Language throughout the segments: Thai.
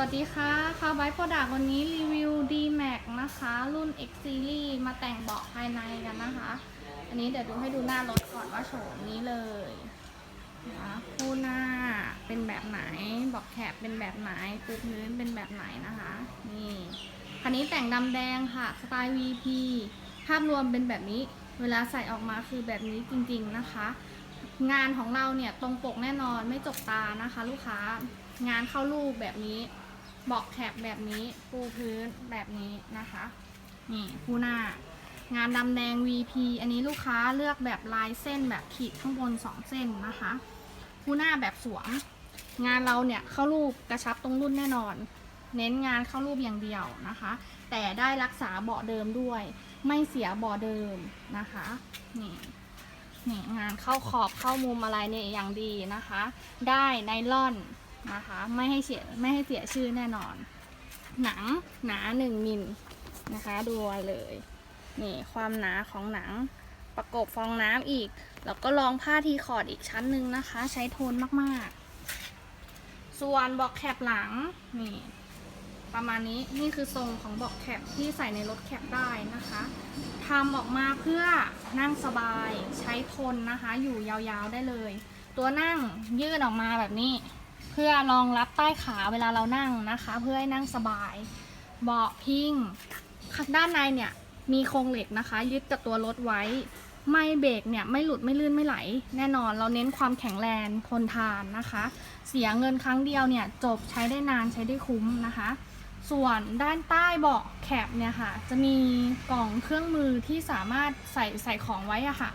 วัสดีค่ะคาร์ไบโปรดักวันนี้รีวิว D-Max นะคะ รุ่น X Series มาแต่งเบาะภายในกันนะคะ อันนี้เดี๋ยวดูให้ดูหน้ารถก่อนว่าโฉมนี้เลยนะคู่หน้าเป็นแบบไหนเบอกแคบเป็นแบบไหนปูพื้นเป็นแบบไหนนะคะ นี่คันนี้แต่งดำแดงค่ะ สไตล์ VP ภาพรวมเป็นแบบนี้ เวลาใส่ออกมาคือแบบนี้จริงๆนะคะ งานของเราเนี่ยตรงปกแน่นอนไม่จกตานะคะ ลูกค้างานเข้ารูปแบบนี้ บอกแคบแบบนี้ปูพื้นแบบนี้นะคะ นี่คู่หน้า งานดำแดง VP อันนี้ลูกค้าเลือกแบบลายเส้นแบบขีดข้างบน 2 เส้นนะคะคู่หน้าแบบสวม งานเราเนี่ยเข้ารูปกระชับตรงรุ่นแน่นอน เน้นงานเข้ารูปอย่างเดียวนะคะ แต่ได้รักษาเบาะเดิมด้วย ไม่เสียเบาะเดิมนะคะนี่นี่งานเข้าขอบเข้ามุมอะไรเนี่ยอย่างดีนะคะ ได้ไนล่อน นะคะ ไม่ให้เสียไม่ให้เสียชื่อแน่นอน หนังหนาหนึ่งมิลนะคะดูเลยนี่ความหนาของหนังประกบฟองน้ำอีก แล้วก็รองผ้าทีคอร์ดอีกชั้นหนึ่งนะคะ ใช้โทนมากๆ ส่วนบอกแคบหลังนี่ประมาณนี้นี่คือทรงของบอกแคปที่ใส่ในรถแคปได้นะคะทำออกมาเพื่อนั่งสบายใช้ทนนะคะ อยู่ยาวๆได้เลย ตัวนั่งยืดออกมาแบบนี้ เพื่อรองรับใต้ขาเวลาเรานั่งนะคะ เพื่อให้นั่งสบาย เบาะพิงด้านในเนี่ยมีโครงเหล็กนะคะ ยึดกับตัวรถไว้ ไม่เบรกเนี่ยไม่หลุดไม่ลื่นไม่ไหล แน่นอนเราเน้นความแข็งแรงทนทานนะคะ เสียเงินครั้งเดียวเนี่ยจบใช้ได้นานใช้ได้คุ้มนะคะ ส่วนด้านใต้เบาะแคปเนี่ยค่ะ จะมีกล่องเครื่องมือที่สามารถใส่ใส่ของไว้อะค่ะ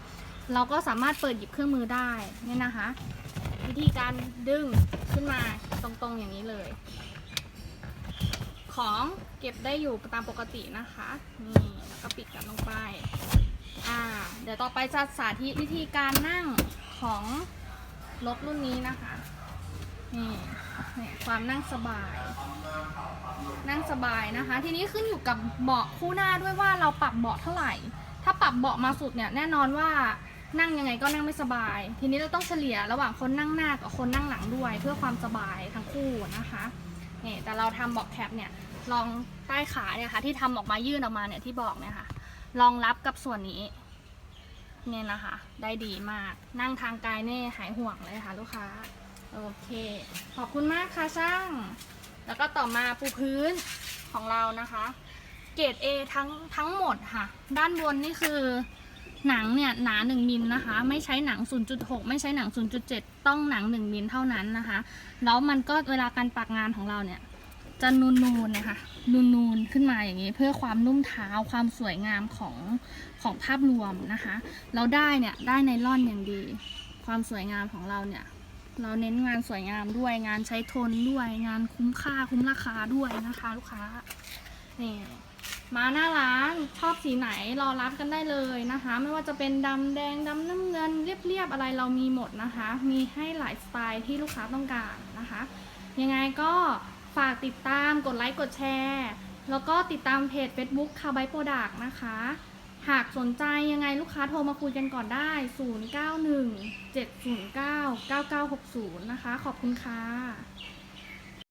เราก็สามารถเปิดหยิบเครื่องมือได้เนี่ยนะคะ วิธีการดึงขึ้นมาตรงๆอย่างนี้เลย ของเก็บได้อยู่ตามปกตินะคะนี่แล้วก็ปิดกันลงไปอ่าเดี๋ยวต่อไปจะสาธิตวิธีการนั่งของรถรุ่นนี้นะคะนี่นี่ความนั่งสบาย นั่งสบายนะคะ ทีนี้ขึ้นอยู่กับเบาะคู่หน้าด้วยว่าเราปรับเบาะเท่าไหร่ ถ้าปรับเบาะมาสุดเนี่ยแน่นอนว่า นั่งยังไงก็นั่งไม่สบาย ทีนี้เราต้องเฉลี่ยระหว่างคนนั่งหน้ากับคนนั่งหลังด้วย เพื่อความสบายทั้งคู่นะคะนี่แต่เราทำเบาะแคปเนี่ยลองใต้ขาเนี่ยค่ะที่ทำออกมายื่นออกมาเนี่ยที่บอกเนี่ยค่ะรองรับกับส่วนนี้เนี่ยนะคะ ได้ดีมากนั่งทางไกลเนี่ยหายห่วงเลยค่ะลูกค้าโอเค ขอบคุณมากค่ะช่าง แล้วก็ต่อมาปูพื้นของเรานะคะ เกรด A ทั้งทั้งหมดค่ะ ด้านบนนี่คือ หนังเนี่ยหนา 1มิลนะคะ ไม่ใช้หนัง 0.6 ไม่ใช้หนัง 0.7 ต้องหนัง 1มิลเท่านั้นนะคะ แล้วมันก็เวลาการปักงานของเราเนี่ย จะนูนๆนะคะนูนๆขึ้นมาอย่างนี้ เพื่อความนุ่มเท้าความสวยงามของของภาพรวมนะคะ เราได้เนี่ยได้ในร่อนอย่างดี ความสวยงามของเราเนี่ยเราเน้นงานสวยงามด้วยงานใช้ทนด้วยงานคุ้มค่าคุ้มราคาด้วยนะคะ ลูกค้านี่ มาหน้าร้านชอบสีไหนรอรับกันได้เลยนะคะ ไม่ว่าจะเป็นดำแดงดำน้ำเงินเรียบๆอะไรเรามีหมดนะคะ มีให้หลายสไตล์ที่ลูกค้าต้องการนะคะ ยังไงก็ฝากติดตามกดไลค์กดแชร์ แล้วก็ติดตามเพจ Facebook คาร์ไบโปรดักนะคะ หากสนใจยังไงลูกค้าโทรมาคุยกันก่อนได้ 091 709 9960 นะคะ ขอบคุณค่ะ